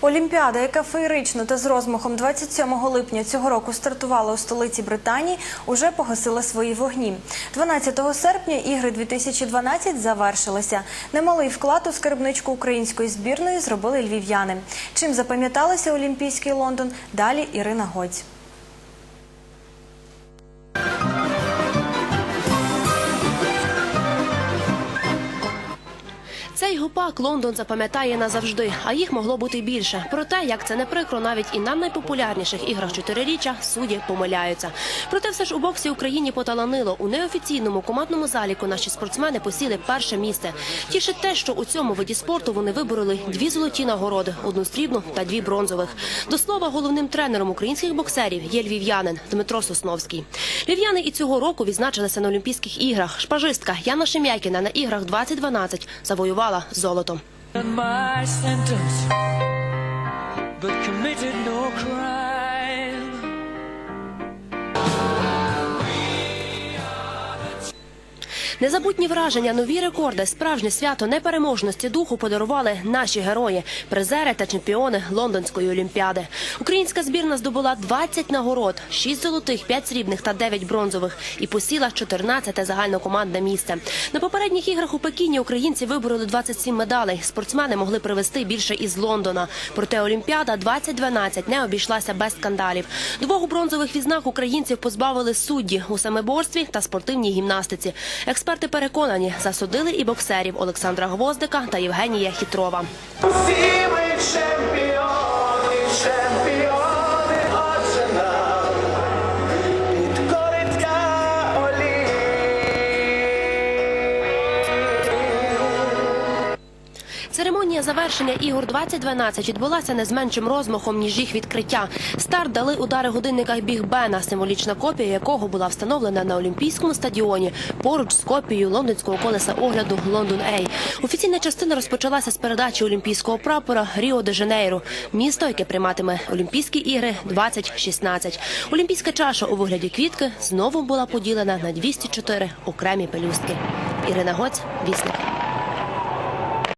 Олімпіада, яка феєрично та з розмахом 27 липня цього року стартувала у столиці Британії, уже погасила свої вогні. 12 серпня ігри 2012 завершилися. Немалий вклад у скарбничку української збірної зробили львів'яни. Чим запам'яталися Олімпійський Лондон? Далі Ірина Годь. Гупак Лондон запам'ятає назавжди, а їх могло бути більше. Проте, як це не прикро, навіть і на найпопулярніших іграх чотириріччя судді помиляються. Проте все ж у боксі Україні поталанило. У неофіційному командному заліку наші спортсмени посіли перше місце. Тішить те, що у цьому виді спорту вони вибороли дві золоті нагороди, одну срібну та дві бронзових. До слова, головним тренером українських боксерів є львів'янин Дмитро Сосновський. Львів'яни і цього року відзначилися на Олімпійських іграх. Шпажистка Яна Шем'якіна на іграх 2012 завоювала золото. Незабутні враження, нові рекорди, справжнє свято непереможності духу подарували наші герої, призери та чемпіони Лондонської олімпіади. Українська збірна здобула 20 нагород, 6 золотих, 5 срібних та 9 бронзових і посіла 14 загальнокомандне місце. На попередніх іграх у Пекіні українці вибороли 27 медалей. Спортсмени могли привезти більше із Лондона. Проте Олімпіада 2012 не обійшлася без скандалів. Двох бронзових відзнак українців позбавили судді у самоборстві та спортивній гімнастиці. Експерти переконані, засудили і боксерів Олександра Гвоздика та Євгенія Хітрова. Церемонія завершення ігор 2012 відбулася не з меншим розмахом, ніж їх відкриття. Старт дали удари годинника Біг Бена, символічна копія якого була встановлена на Олімпійському стадіоні поруч з копією лондонського колеса огляду Лондон Ей. Офіційна частина розпочалася з передачі олімпійського прапора Ріо де Жанейро, місто, яке прийматиме Олімпійські ігри 2016. Олімпійська чаша у вигляді квітки знову була поділена на 204 окремі пелюстки. Ірина Гоць, вісник.